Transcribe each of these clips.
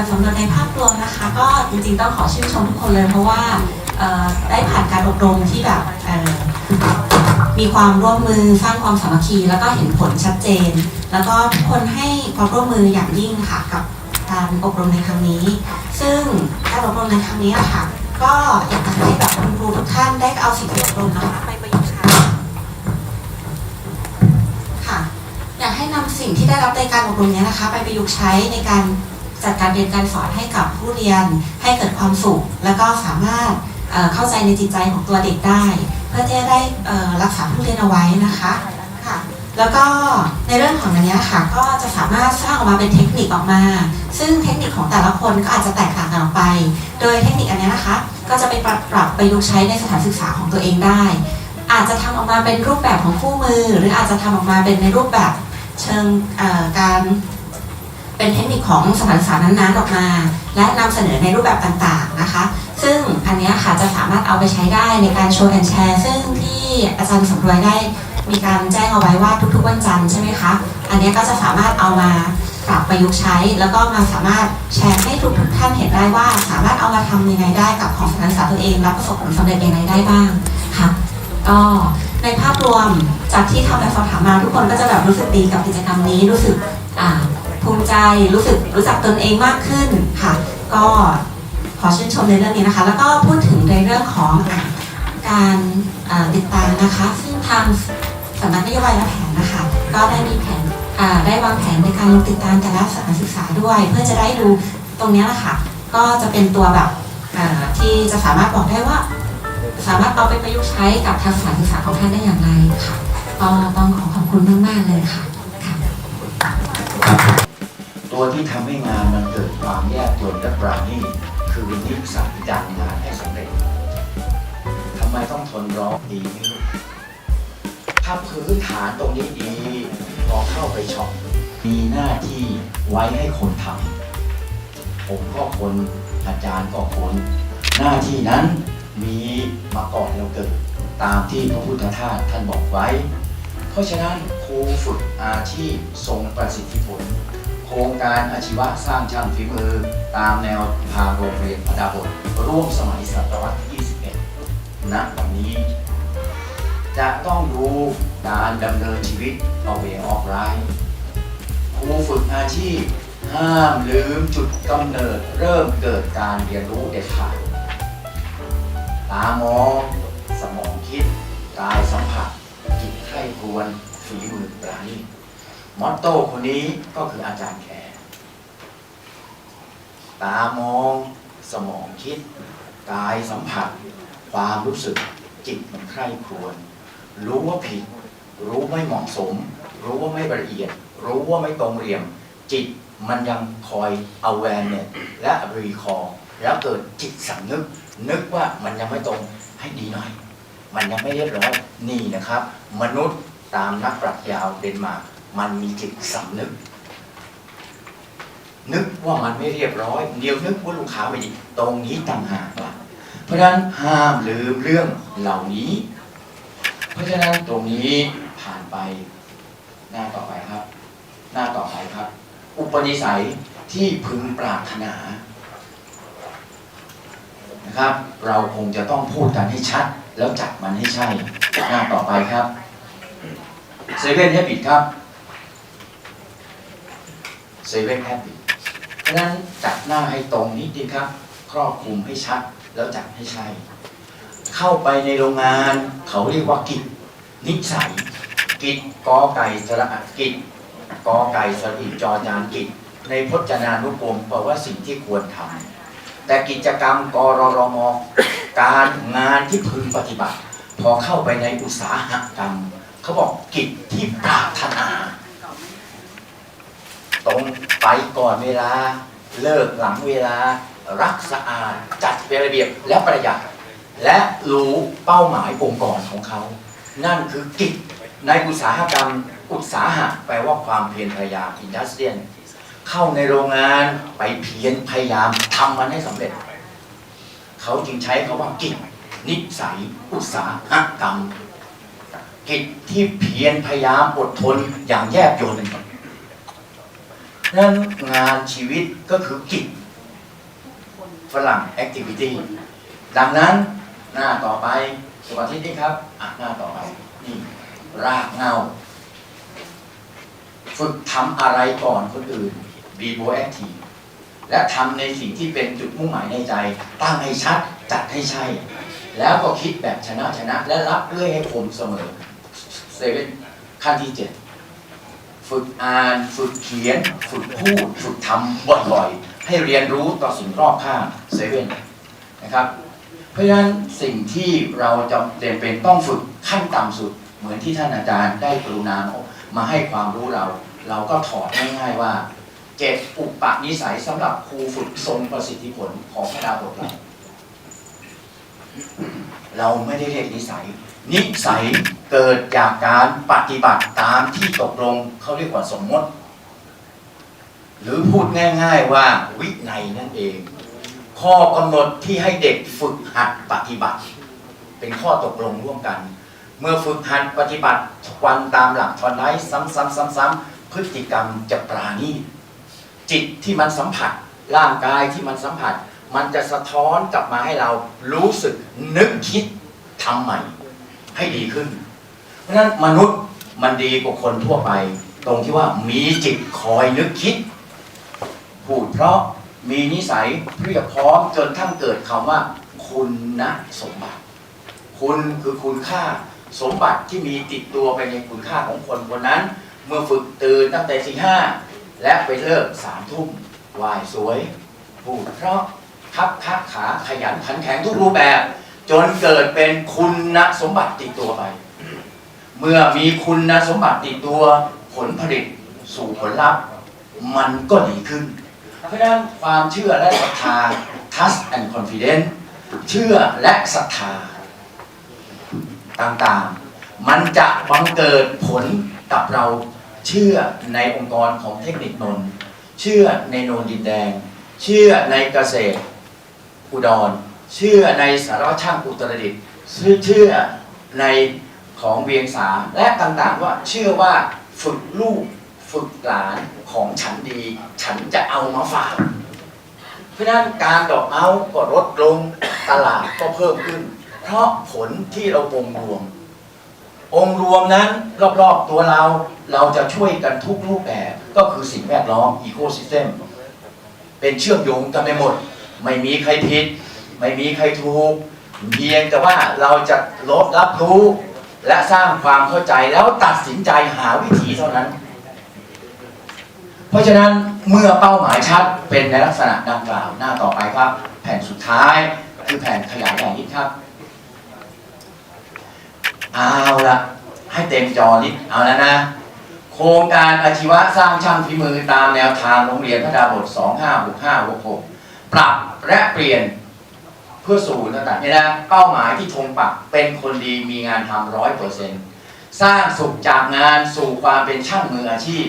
แบบสำหรวจในภาพรวมนะคะ ก็จริงๆต้องขอชื่นชมทุกคนเลย เพราะว่าได้ผ่านการอบรมที่แบบมีความร่วมมือสร้างความสามัคคี แล้วก็เห็นผลชัดเจน แล้วก็ทุกคนให้ความร่วมมืออย่างยิ่งค่ะกับการอบรมในครั้งนี้ ซึ่งการอบรมในครั้งนี้ค่ะ ก็อยากจะให้แบบคุณครูทุกท่านได้เอาสิ่งที่อบรมนะคะไปประยุกต์ใช้ค่ะ อยากให้นำสิ่งที่ได้รับในการอบรมนี้นะคะ ไปประยุกต์ใช้ในการ จัดการเรียนการสอนให้กับผู้เรียนให้เกิดความสุข แล้วก็สามารถเข้าใจในจิตใจของตัวเด็กได้ เพื่อที่จะได้รักษาผู้เรียนเอาไว้นะคะค่ะแล้วก็ในเรื่องของอันเนี้ยค่ะก็จะสามารถสร้างออกมาเป็นเทคนิคออกมา ซึ่งเทคนิคของแต่ละคนก็อาจจะแตกต่างกันออกไป โดยเทคนิคอันเนี้ยนะคะ ก็จะไปปรับปรับประยุกต์ใช้ในสถานศึกษาของตัวเองได้ อาจจะทำออกมาเป็นรูปแบบของคู่มือ หรืออาจจะทำออกมาเป็นในรูปแบบเชิงการ เป็นเทคนิคของสถานศึกษานั้นๆออกมา และนำเสนอในรูปแบบต่างๆนะคะ ซึ่งอันนี้ค่ะจะสามารถเอาไปใช้ได้ในการโชว์แอนแชร์ซึ่งที่อาจารย์สำรวยได้มีการแจ้งเอาไว้ว่าทุกๆวันจันทร์ใช่ไหมคะอันนี้ก็จะสามารถเอามาปรับประยุกต์ใช้ แล้วก็มาสามารถแชร์ให้ทุกๆท่านเห็นได้ว่า สามารถเอามาทำยังไงได้กับของสถานศึกษาตัวเองและประสบผลสำเร็จยังไงได้บ้างค่ะก็ในภาพรวมจากที่ทำแบบสอบถามมาทุกคนก็จะแบบรู้สึกดีกับกิจกรรมนี้รู้สึกอ่า ภูมิใจรู้สึกรู้จักตนเองมากขึ้นค่ะ ก็ขอชื่นชมในเรื่องนี้นะคะ แล้วก็พูดถึงในเรื่องของอการติดตามนะคะ ซึ่งทางสำนักนโยบายและแผนนะคะ ก็ได้มีแผนได้วางแผนในการลงติดตามแต่ละสถานศึกษาด้วย เพื่อจะได้ดูตรงนี้แหละค่ะ ก็จะเป็นตัวแบบที่จะสามารถบอกได้ว่า สามารถเอาไปประยุกต์ใช้กับทางสถานศึกษาของท่านได้อย่างไรค่ะก็ต้องขอขอบคุณมากๆเลยค่ะ ค่ะ ตัวที่ทำให้งานมันเกิดความแยกจนและปราณีคือนิสัยจากงานให้สำเร็จทำไมต้องทนร้อนดีไม่รู้ถ้าพื้นฐานตรงนี้ดีพอเข้าไปช็อปมีหน้าที่ไว้ให้คนทำผมก็คนอาจารย์ก็คนหน้าที่นั้นมีมาก่อนเราเกิดตามที่พระพุทธทาสท่านบอกไว้ เพราะฉะนั้นครูฝึกอาชีพทรงประสิทธิผล โครงการอาชีวะสร้างช่างฝีมือ ตามแนวทางโรงเรียนพดาบทร่วมสมัยศตวรรษที่21ณวันนี้ จะต้องรู้การดำเนินชีวิตเอาเวออกไลน์ครูฝึกอาชีพ ห้ามลืมจุดกำเนิดเริ่มเกิดการเรียนรู้เด็ดขาดตามองสมองคิด กายสัมผัสจิตใคร่ควรฝีมือปราณีต มอตโต้คนนี้ก็คืออาจารย์แขกตามองสมองคิด กายสัมผัส ความรู้สึกจิตมันใคร่ครวญรู้ว่าผิด รู้ไม่เหมาะสม รู้ว่าไม่ละเอียด รู้ว่าไม่ตรงเรียม จิตมันยังคอย awareness และรีคอร์แล้วเกิดจิตสำนึก นึกว่ามันยังไม่ตรงให้ดีหน่อย มันยังไม่เรียบร้อยนี่นะครับ มนุษย์ตามนักปรัชญาเดนมาร์ก มันมีจิตสำนึก นึกว่ามันไม่เรียบร้อย เดี๋ยวนึกว่าลูกค้าไม่ดีตรงนี้ต่างหากล่ะเพราะฉะนั้นห้ามลืมเรื่องเหล่านี้ เพราะฉะนั้นตรงนี้ผ่านไปหน้าต่อไปครับ หน้าต่อไปครับ อุปนิสัยที่พึงปรารถนานะครับ เราคงจะต้องพูดกันให้ชัด แล้วจัดมันให้ใช่ หน้าต่อไปครับเซเว่นแฮบิตครับ เซเว่นแฮบิตเพราะฉะนั้นจัดหน้าให้ตรงนิดนึงครับ ครอบคลุมให้ชัดแล้วจัดให้ใช่ เข้าไปในโรงงานเขาเรียกว่ากิจนิสัย กิจกอไก่สระอะกิจกอไก่สระอีจอจานกิจ ในพจนานุกรมแปลว่าสิ่งที่ควรทำแต่กิจกรรมกรรมการงานที่พึงปฏิบัติ พอเข้าไปในอุตสาหกรรม เขาบอกกิจที่ปรารถนา ตรงไปก่อนเวลา เลิกหลังเวลา รักสะอาด จัดเป็นระเบียบและประหยัด และรู้เป้าหมายองค์กรของเขา นั่นคือกิจในอุตสาหกรรม อุตสาหะแปลว่าความเพียรพยายามอินดัสเ i ียเข้าในโรงงานไปเพียรพยายามทำมันให้สำเร็จ เขาจึงใช้คำว่ากิจนิสัยอุตสาหกรรม กิจที่เพียรพยายามอดทนอย่างแยบยล นั้นงานชีวิตก็คือกิจฝรั่ง activity ดังนั้นหน้าต่อไปสวัสดีนี่ครับอะหน้าต่อไปนี่รากเงาฝึกทำอะไรก่อนคนอื่น be proactive และทำในสิ่งที่เป็นจุดมุ่งหมายในใจ ตั้งให้ชัดจัดให้ใช่ แล้วก็คิดแบบชนะชนะ และรับเรื่อยให้ผมเสมอเซเว่นขั้นที่เจ็ด ฝึกอ่าน ฝึกเขียน ฝึกพูด ฝึกทำบ่อยๆ ให้เรียนรู้ต่อสิ่งรอบข้างเซเว่นนะครับ เพราะฉะนั้นสิ่งที่เราจำเป็นเป็นต้องฝึกขั้นต่ำสุด เหมือนที่ท่านอาจารย์ได้กรุณามาให้ความรู้เรา เราก็ถอดง่ายๆว่าเจ็ดอุปนิสัยสำหรับครูฝึกทรงประสิทธิผลของพระดาบทเราเราไม่ได้เรียกนิสัย นิสัย เกิดจากการปฏิบัติตามที่ตกลงเขาเรียกว่าสมมติ หรือพูดง่าย ๆว่าวินัยนั่นเอง ข้อกำหนดที่ให้เด็กฝึกหัดปฏิบัติ เป็นข้อตกลงร่วมกัน เมื่อฝึกหัดปฏิบัติทุกวันตามหลักทอนไลซ้ำๆๆๆ พฤติกรรมจะปราณีตจิตที่มันสัมผัสร่างกายที่มันสัมผัส มันจะสะท้อนกลับมาให้เรารู้สึกนึกคิดทำใหม่ ให้ดีขึ้น ราะฉะนั้นมนุษย์มันดีกว่าคนทั่วไป ตรงที่ว่ามีจิตคอยนึกคิด พูดเพราะมีนิสัยเพียบพร้อมจนทั้งเกิดคำว่า คุณนะสมบัติ คุณคือคุณค่าสมบัติที่มีติดตัวไปในคุณค่าของคนคนนั้น เมื่อฝึกตื่นตั้งแต่สี่ห้าและไปเลิกสามทุ่มวายสวย พูดเพราะทับทักขาขยันขันแข็งทุกรูปแบบ จนเกิดเป็นคุณสมบัติติดตัวไป เมื่อมีคุณสมบัติติดตัวผลผลิตสู่ผลลัพธ์ มันก็ดีขึ้น เพราะฉะนั้นความเชื่อและศรัทธา trust and confidence เชื่อและศรัทธา ต่างๆ มันจะบังเกิดผลกับเราเชื่อในองค์กรของเทคนิคนนเชื่อในโนนดินแดง เชื่อในเกษตรอุดร เชื่อในสารวัตรช่างอุตรดิตถ์เชื่อใน ของเวียงสาและต่างๆว่าเชื่อว่าฝึกลูกฝึกหลานของฉันดี ฉันจะเอามาฝาก เพราะนั้นการดอกเอาก็ลดลงตลาดก็เพิ่มขึ้น เพราะผลที่เราองรวม องรวมนั้นรอบๆตัวเราเราจะช่วยกันทุกรูปแบบก็คือสิ่งแวดล้อมอีโคซิสเต็มเป็นเชื่อมโยงกันไปหมด ไม่มีใครผิด ไม่มีใครถูก เพียงแต่ว่าเราจะลดรับรู้ และสร้างความเข้าใจแล้วตัดสินใจหาวิธีเท่านั้น เพราะฉะนั้นเมื่อเป้าหมายชัดเป็นในลักษณะดังกล่าวหน้าต่อไปครับ แผ่นสุดท้ายคือแผ่นขยายใหญ่นิดครับ เอาละให้เต็มจอนิดเอาแล้วนะ โครงการอาชีวะสร้างช่างฝีมือตามแนวทางโรงเรียนพระดาบท 256566 ปรับและเปลี่ยน เพื่อสู่ต่างๆนี่นะเป้าหมายที่ธงปักเป็นคนดีมีงานทำร้อยเปอร์เซ็นต์สร้างสุขจากงานสู่ความเป็นช่างมืออาชีพ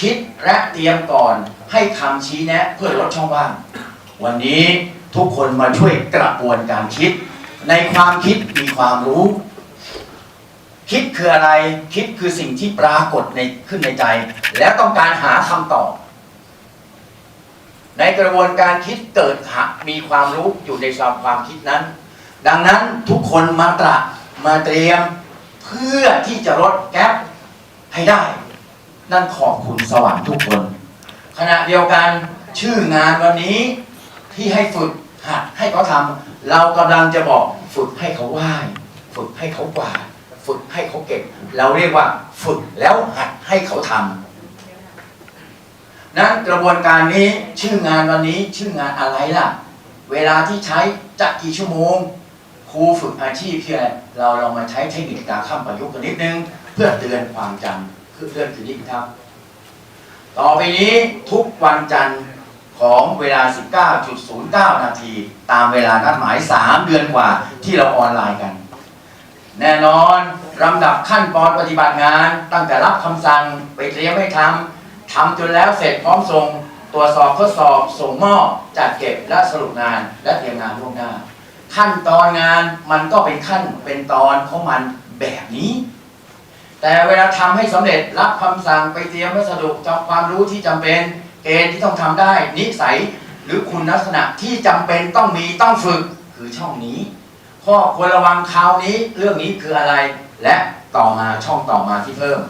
คิดและเตรียมก่อนให้คำชี้แนะเพื่อลดช่องว่าง วันนี้ทุกคนมาช่วยกระบวนการคิด ในความคิดมีความรู้ คิดคืออะไรคิดคือสิ่งที่ปรากฏในขึ้นในใจ แล้วต้องการหาคำตอบ ในกระบวนการคิดเกิดมีความรู้อยู่ในความความคิดนั้น ดังนั้นทุกคนมาตระมาเตรียมเพื่อที่จะลดแก๊ปให้ได้ นั่นขอบคุณสวรรค์ทุกคน ขณะเดียวกันชื่องานวันนี้ที่ให้ฝึกหัดให้เขาทำเรากำลังจะบอกฝึกให้เขาไหว้ฝึกให้เขากวาดฝึกให้เขาเก็บ เราเรียกว่าฝึกแล้วหัดให้เขาทำ นั้นกระบวนการนี้ชื่องานวันนี้ชื่องานอะไรล่ะ เวลาที่ใช้จะกี่ชั่วโมงครูฝึกอาชีพที่อเราเรามาใช้เทคนิคการข้ามประยุกต์กันนิดนึง เพื่อเตือนความจำคือเตือนคือนิดครับ ต่อไปนี้ทุกวันจันทร์ของเวลา 19.09 นาที ตามเวลานัดหมาย 3 เดือนกว่าที่เราออนไลน์กัน แน่นอนลำดับขั้นตอนปฏิบัติงาน ตั้งแต่รับคำสั่งไปเตรียมให้ทำ ทำจนแล้วเสร็จพร้อมส่งตรวจสอบทดสอบส่งมอบจัดเก็บและสรุปงานและเตรียมงานล่วงหน้า ขั้นตอนงานมันก็เป็นขั้นเป็นตอนของมันแบบนี้ แต่เวลาทำให้สำเร็จรับคำสั่งไปเตรียมวัสดุจำความรู้ที่จำเป็นเกณฑ์ที่ต้องทำได้ นิสัยหรือคุณลักษณะที่จำเป็นต้องมีต้องฝึกคือช่องนี้ข้อควรระวังคราวนี้เรื่องนี้คืออะไร และต่อมาช่องต่อมาที่เพิ่ม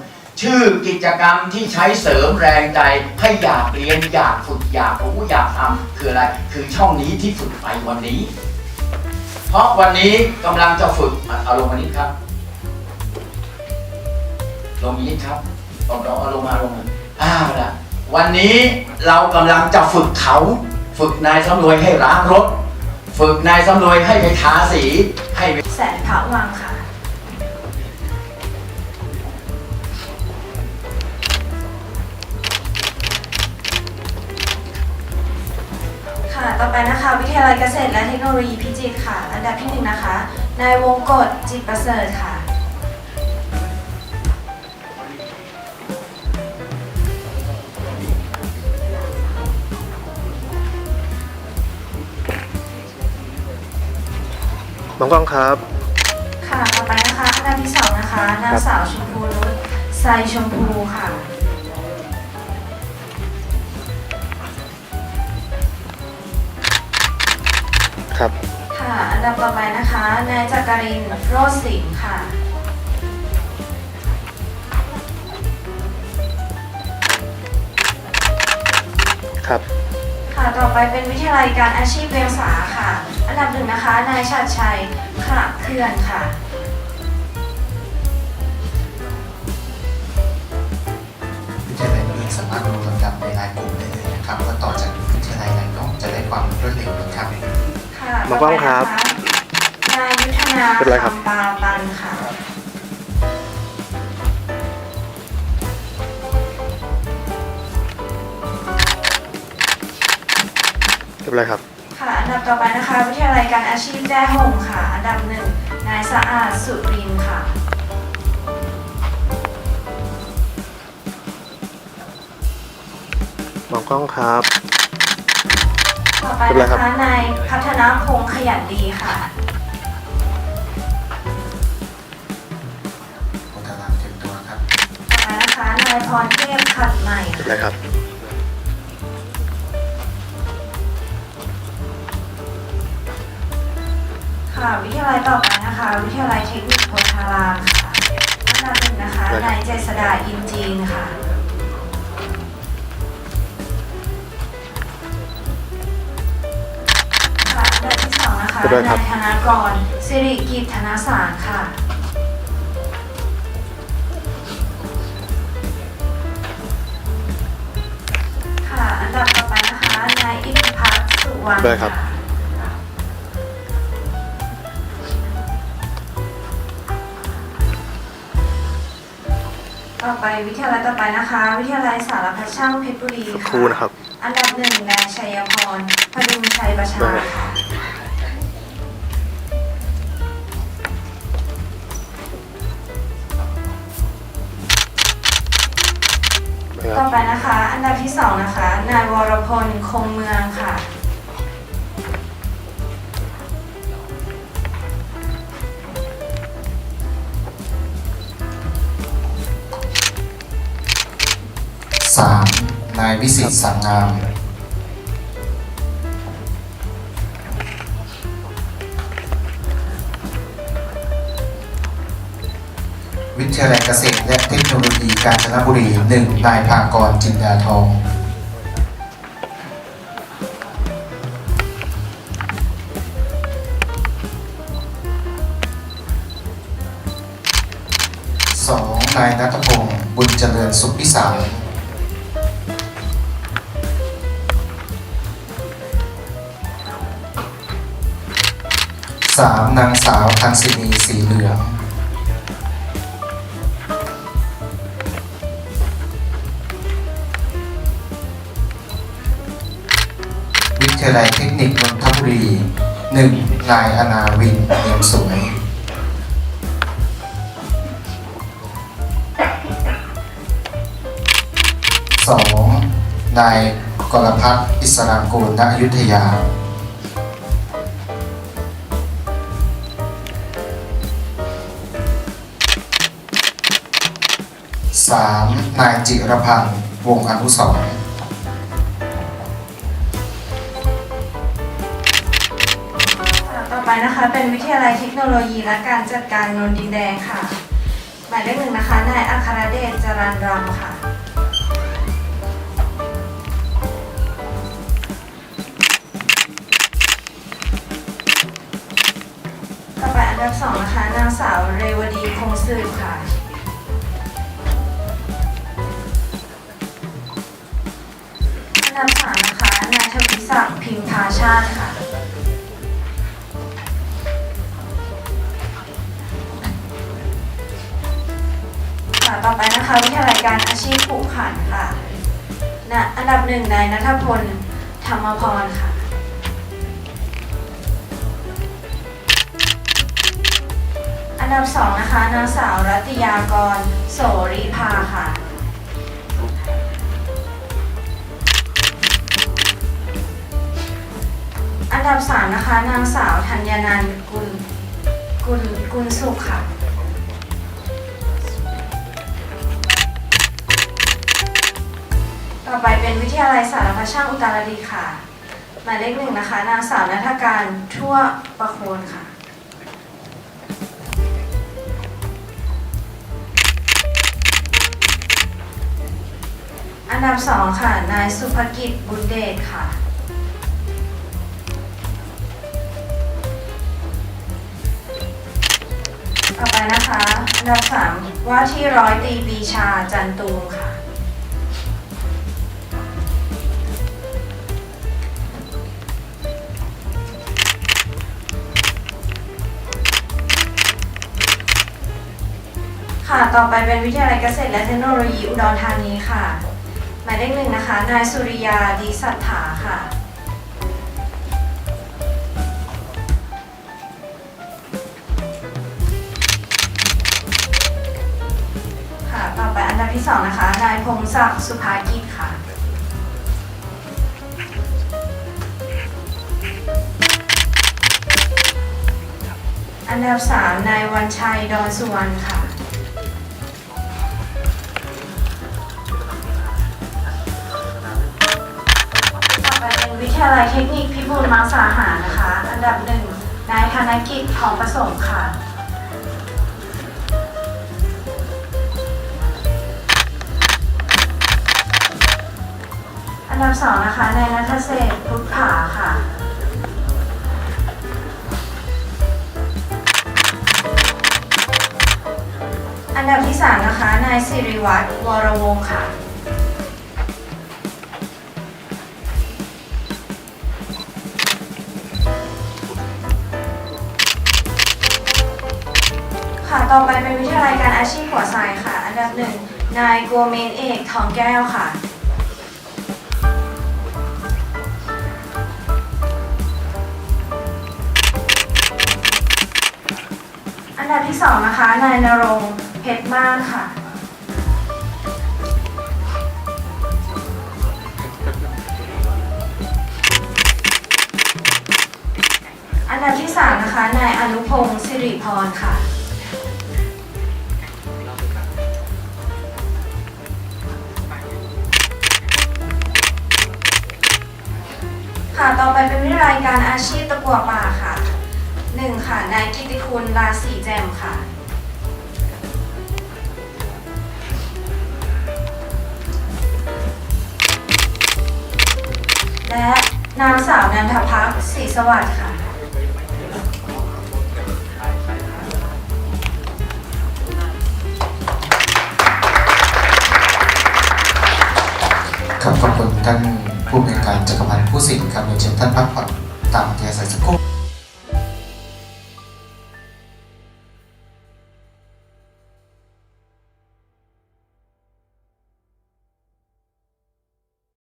ชื่อกิจกรรมที่ใช้เสริมแรงใจให้อยากเรียนอยากฝึกอยากรู้อยากทำคืออะไร คือช่องนี้ที่ฝึกไปวันนี้ เพราะวันนี้กำลังจะฝึกอะเอาลงมานิดครับ ลงอีกนิดครับลองเอาลงมาลงมาอ้าวละวันนี้เรากำลังจะฝึกเขา ฝึกนายสำรวยให้ล้างรถ ฝึกนายสำรวยให้ไปทาสีให้แสนพระวังค่ะ ต่อไปนะคะ วิทยาลัยเกษตรและเทคโนโลยีพิจิตรค่ะ อันดับที่หนึ่งนะคะ นายวงกฎจิตประเสริฐค่ะ น้องกล้องครับ ค่ะ ต่อไปนะคะ อันดับที่สองนะคะ นางสาวชมพูนุชไซชมพูค่ะ ครับ ค่ะ อันดับต่อไปนะคะ นายจักรินทร์โรจน์สิงห์ค่ะ ครับ ค่ะ ต่อไปเป็นวิทยาลัยการอาชีพเวียงสาค่ะ อันดับหนึ่งนะคะ นายชัดชัยขระเขื่อนค่ะ วิทยาลัยนี้สามารถดูลำดับในรายกลุ่มได้เลยนะครับว่าต่อจากวิทยาลัยไหนเนาะจะได้ความรวดเร็วนะครับ ค่ะหมอกล้องครับต่อไปนะคะนายยุทธนาเป็นไรครับคำปาตันค่ะ เรียบร้อยครับ ค่ะ อันดับต่อไปนะคะ วิทยาลัยการอาชีพแจ้ห่มค่ะ อันดับหนึ่งนายสะอาดสุรินทร์ค่ะมองกล้องครับต่อ ไปเป็นไรนะครัคะบ นายพัฒนาพงษ์ขยันดีค่ะโอตารางเตรียมตัวครับ ต่อไปนะคะนายพรเทพขัดใหม่เรียบร้อยครับ ค่ะวิทยาลัยต่อไปนะคะ วิทยาลัยเทคนิคโพธารามค่ะอันดับหนึ่งนะคะได้ครับนายเจษดาอินจีนค่ะค่ะ ที่สองนะคะได้ครับ นายธนากรสิริกิจธนสารค่ะ ค่ะ อันดับต่อไปนะคะ นายอิทธิพัฒน์สุวรรณได้ครับะต่อไปวิทยาลัยต่อไปนะคะ วิทยาลัยสารพัดช่างเพชรบุรีสักค่ะครู่นะครับ อันดับหนึ่งนายชัยพรพดุงชัยประชาได้ครับค่ะ ต่รัอบไปนะคะ อันดับที่สองนะคะ นายวรพลคงเมืองค่ะ 3. นายวิสิตสังงาม ทยาลัยเกษตรและเทคโนโลยีกาญจนบุรี 1. นายภากรจินดาทองสองนายนัทพงศ์บุญเจริญสุขพิสารสามนางสาวทันสินีสีเหลืองาลัยเทคนิคนนทบุรีหนึ่งนายอนาวินเนียมสวยสองนายกรพัฒน์อิสรางกูลณอยุธยาสามนายจิรพันธ์วงอนุสรณ์ เป็นวิทยาลัยเทคโนโลยีและการจัดการนนดินแดงค่ะ หมายเลขหนึ่งนะคะ นายอัครเดชจรันรำค่ะ ต่อไปอันดับสองนะคะ นางสาวเรวดีคงสืบค่ะอันดับสามนะคะ นายทวิศักดิ์พิมพาชาติค่ะค่ะ นะคะวิทยาลัยการอาชีพผูกขันค่ะนะอันดับหนึ่งนายนัทพลธรรมพรค่ะ อันดับสองนะคะนางสาวรัตยากรโสริภาค่ะ อันดับสามนะคะนางสาวธัญนันท์กุลกุลกุลสุขค่ะ ต่อไปเป็นวิทยาลัยสารพัดช่างอุตรดิตถ์ค่ะ หมายเลขหนึ่งนะคะ นางสาวนัฐการทั่วประโคนค่ะ อันดับสองค่ะ นายสุภกิจบุญเดชค่ะ ต่อไปนะคะ อันดับสามว่าที่ร้อยตีปีชาจันตูมค่ะ ค่ะ ต่อไปเป็นวิทยาลัยเกษตรและเทคโนโลยีอุดรธานีค่ะ หมายเลขหนึ่งนะคะ นายสุริยาดีสัทธาค่ะ ค่ะ ต่อไปอันดับที่สองนะคะ นายพงศักดิ์สุภากิจค่ะ อันดับสามนายวันชัย ดอนสุวรรณค่ะ ลัยเทคนิคพิบูลมังสาหารนะคะ อันดับหนึ่งนายธนกิจทองประสงค์ค่ะ อันดับสองนะคะนายนัทเศษพุทธผาค่ะ อันดับที่สามนะคะนายสิริวัตรวรวงศ์ค่ะ อาชีพหัวไซค่ะ อันดับหนึ่งนายโกเมนเอกทองแก้วค่ะ อันดับที่สองนะคะ นายนรงเพชรมากค่ะ อันดับที่สามนะคะ นายอนุพงศ์สิริพรค่ะ ค่ะ ต่อไปเป็นวิทยายการอาชีพตะกัวป่าค่ะหนึ่งค่ะ นายกิติคุณราศีแจ่มค่ะ และนางสาวนันทพักศรีสวัสดิ์ค่ะ ครับขอบคุณท่าน การจักรพันธ์ผู้สิ์ครับเรียนเชิญท่านพักผ่อนตามอัธยาศัยสักครู่